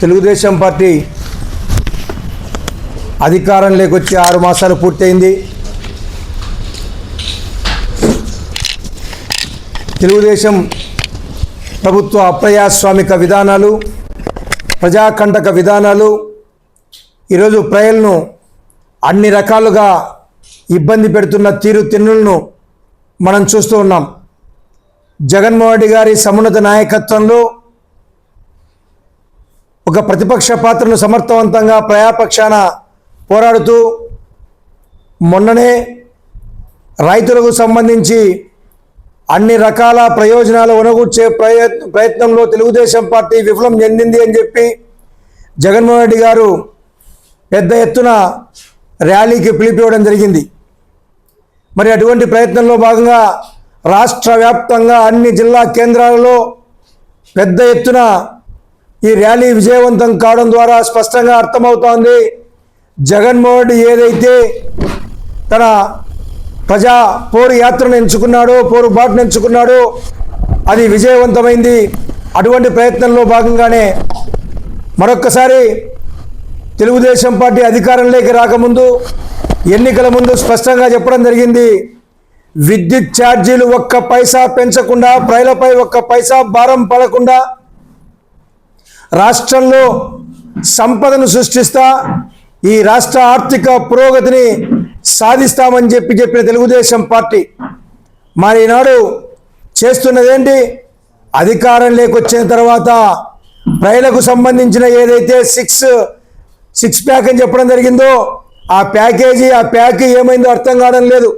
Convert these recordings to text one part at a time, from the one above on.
Telugu Desam party అధికారం లేకొచ్చి ఆరు మాసాలు పూర్తయింది. తెలుగుదేశం ప్రభుత్వ అప్రజాస్వామిక విధానాలు ప్రజాకంటక విధానాలు ఈరోజు ప్రజలను అన్ని రకాలుగా ఇబ్బంది పెడుతున్న తీరు తిన్నులను మనం చూస్తూ ఉన్నాం. జగన్మోహన్ రెడ్డి గారి సమున్నత నాయకత్వంలో ఒక ప్రతిపక్ష పాత్రను సమర్థవంతంగా ప్రయాపక్షాన పోరాడుతూ మొన్ననే రైతులకు సంబంధించి అన్ని రకాల ప్రయోజనాలు ఉనగూర్చే ప్రయత్ ప్రయత్నంలో తెలుగుదేశం పార్టీ విఫలం చెందింది అని చెప్పి జగన్మోహన్ రెడ్డి గారు పెద్ద ఎత్తున ర్యాలీకి పిలిపివ్వడం జరిగింది. మరి అటువంటి ప్రయత్నంలో భాగంగా రాష్ట్ర వ్యాప్తంగా అన్ని జిల్లా కేంద్రాలలో పెద్ద ఎత్తున ఈ ర్యాలీ విజయవంతం కావడం ద్వారా స్పష్టంగా అర్థమవుతోంది. జగన్మోహన్ రెడ్డి ఏదైతే తన ప్రజా పోరు యాత్రను ఎంచుకున్నాడో పోరు బాటను ఎంచుకున్నాడో అది విజయవంతమైంది. అటువంటి ప్రయత్నంలో భాగంగానే మరొక్కసారి తెలుగుదేశం పార్టీ అధికారంలోకి రాకముందు ఎన్నికల ముందు స్పష్టంగా చెప్పడం జరిగింది. విద్యుత్ ఛార్జీలు ఒక్క పైసా పెంచకుండా ప్రజలపై ఒక్క పైసా భారం పడకుండా రాష్ట్రంలో సంపదను సృష్టిస్తా ఈ రాష్ట్ర ఆర్థిక పురోగతిని సాధిస్తామని చెప్పి చెప్పిన తెలుగుదేశం పార్టీ మరి ఈనాడు చేస్తున్నదేంటి? అధికారం లేకొచ్చిన తర్వాత ప్రజలకు సంబంధించిన ఏదైతే సిక్స్ సిక్స్ ప్యాక్ అని చెప్పడం జరిగిందో ఆ ప్యాకేజీ ఆ ప్యాక్ ఏమైందో అర్థం కావడం లేదు.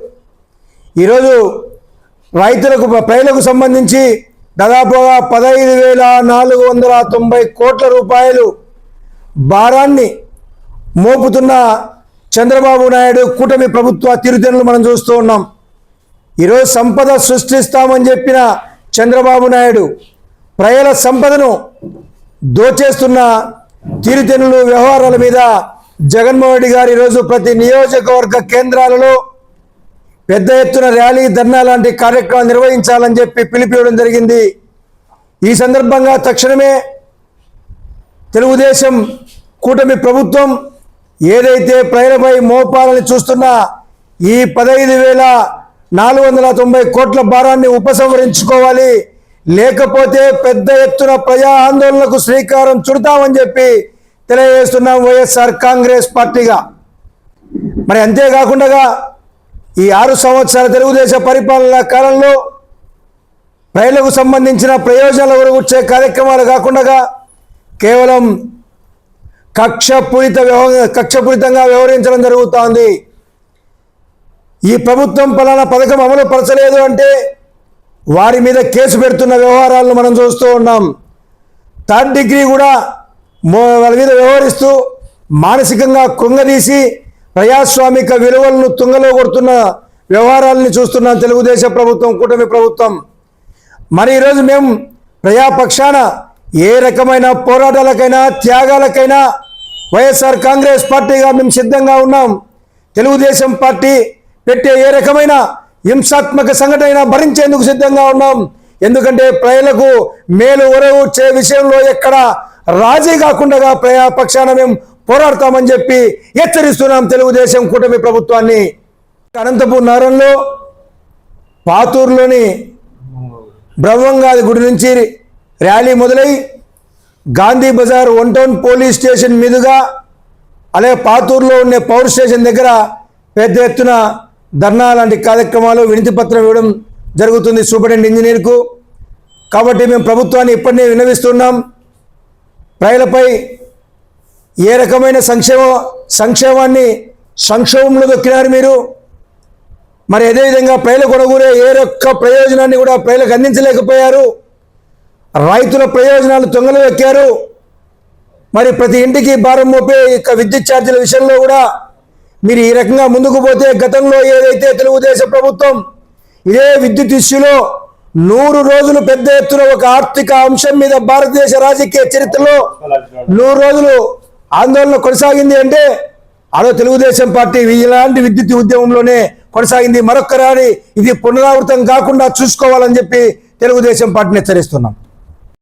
ఈరోజు రైతులకు ప్రజలకు సంబంధించి దాదాపుగా పదహైదు వేల నాలుగు వందల తొంభై కోట్ల రూపాయలు భారాన్ని మోపుతున్న చంద్రబాబు నాయుడు కూటమి ప్రభుత్వ తీరుతెన్నులు మనం చూస్తూ ఉన్నాం. ఈరోజు సంపద సృష్టిస్తామని చెప్పిన చంద్రబాబు నాయుడు ప్రజల సంపదను దోచేస్తున్న తీరుతెన్నులు వ్యవహారాల మీద జగన్మోహన్ రెడ్డి గారు ఈరోజు ప్రతి నియోజకవర్గ కేంద్రాలలో పెద్ద ఎత్తున ర్యాలీ ధర్నా లాంటి కార్యక్రమాలు నిర్వహించాలని చెప్పి పిలిపివ్వడం జరిగింది. ఈ సందర్భంగా తక్షణమే తెలుగుదేశం కూటమి ప్రభుత్వం ఏదైతే ప్రజలపై మోపాలని చూస్తున్న ఈ పదహైదు వేల నాలుగు వందల తొంభై కోట్ల భారాన్ని ఉపసంహరించుకోవాలి లేకపోతే పెద్ద ఎత్తున ప్రజా ఆందోళనకు శ్రీకారం చుడతామని చెప్పి తెలియజేస్తున్నాం వైఎస్ఆర్ కాంగ్రెస్ పార్టీగా. మరి అంతేకాకుండా ఈ ఆరు సంవత్సరాల తెలుగుదేశం పరిపాలన కాలంలో ప్రజలకు సంబంధించిన ప్రయోజనాలు వచ్చే కార్యక్రమాలు కాకుండా కేవలం కక్షపూరిత వ్యవహ కక్షపూరితంగా వ్యవహరించడం జరుగుతోంది. ఈ ప్రభుత్వం పలానా పథకం అమలు పరచలేదు అంటే వారి మీద కేసు పెడుతున్న వ్యవహారాలను మనం చూస్తూ ఉన్నాం. థర్డ్ డిగ్రీ కూడా వాళ్ళ మీద వ్యవహరిస్తూ మానసికంగా కుంగదీసి ప్రజాస్వామిక విలువలను తుంగలో కొడుతున్న వ్యవహారాలని చూస్తున్నాం తెలుగుదేశం ప్రభుత్వం కూటమి ప్రభుత్వం. మరి ఈరోజు మేము ప్రజాపక్షాన ఏ రకమైన పోరాటాలకైనా త్యాగాలకైనా వైఎస్ఆర్ కాంగ్రెస్ పార్టీగా మేము సిద్ధంగా ఉన్నాం. తెలుగుదేశం పార్టీ పెట్టే ఏ రకమైన హింసాత్మక సంఘటన భరించేందుకు సిద్ధంగా ఉన్నాం. ఎందుకంటే ప్రజలకు మేలు ఒరవచ్చే విషయంలో ఎక్కడ రాజీ కాకుండా ప్రజాపక్షాన మేము పోరాడతామని చెప్పి హెచ్చరిస్తున్నాం తెలుగుదేశం కూటమి ప్రభుత్వాన్ని. అనంతపూర్ నగరంలో పాతూరులోని బ్రహ్మంగాది గుడి నుంచి ర్యాలీ మొదలై Gandhi Bazaar one town police station మీదుగా అలాగే పాతూరులో ఉండే పవర్ స్టేషన్ దగ్గర పెద్ద ఎత్తున ధర్నా లాంటి కార్యక్రమాలు వినతి పత్రం ఇవ్వడం జరుగుతుంది సూపరింటెండెంట్ ఇంజనీర్కు. కాబట్టి మేము ప్రభుత్వాన్ని ఇప్పటినే విన్నవిస్తున్నాం. ప్రజలపై ఏ రకమైన సంక్షేమ సంక్షేమాన్ని సంక్షోభంలో దొక్కినారు మీరు? మరి అదేవిధంగా ప్రజల కొనుగోలే ఏ యొక్క ప్రయోజనాన్ని కూడా ప్రజలకు అందించలేకపోయారు. రైతుల ప్రయోజనాలు తొంగలు ఎక్కారు మరి ప్రతి ఇంటికి భారం మోపే యొక్క విద్యుత్ ఛార్జీల విషయంలో కూడా మీరు ఈ రకంగా ముందుకు పోతే గతంలో ఏదైతే తెలుగుదేశం ప్రభుత్వం ఇదే విద్యుత్ ఇష్యూలో నూరు రోజులు పెద్ద ఎత్తున ఒక ఆర్థిక అంశం మీద భారతదేశ రాజకీయ చరిత్రలో నూరు రోజులు ఆందోళన కొనసాగింది అంటే అదో తెలుగుదేశం పార్టీ ఇలాంటి విద్యుత్ ఉద్యమంలోనే కొనసాగింది. మరొక్కరాని ఇది పునరావృతం కాకుండా చూసుకోవాలని చెప్పి తెలుగుదేశం పార్టీని హెచ్చరిస్తున్నాం.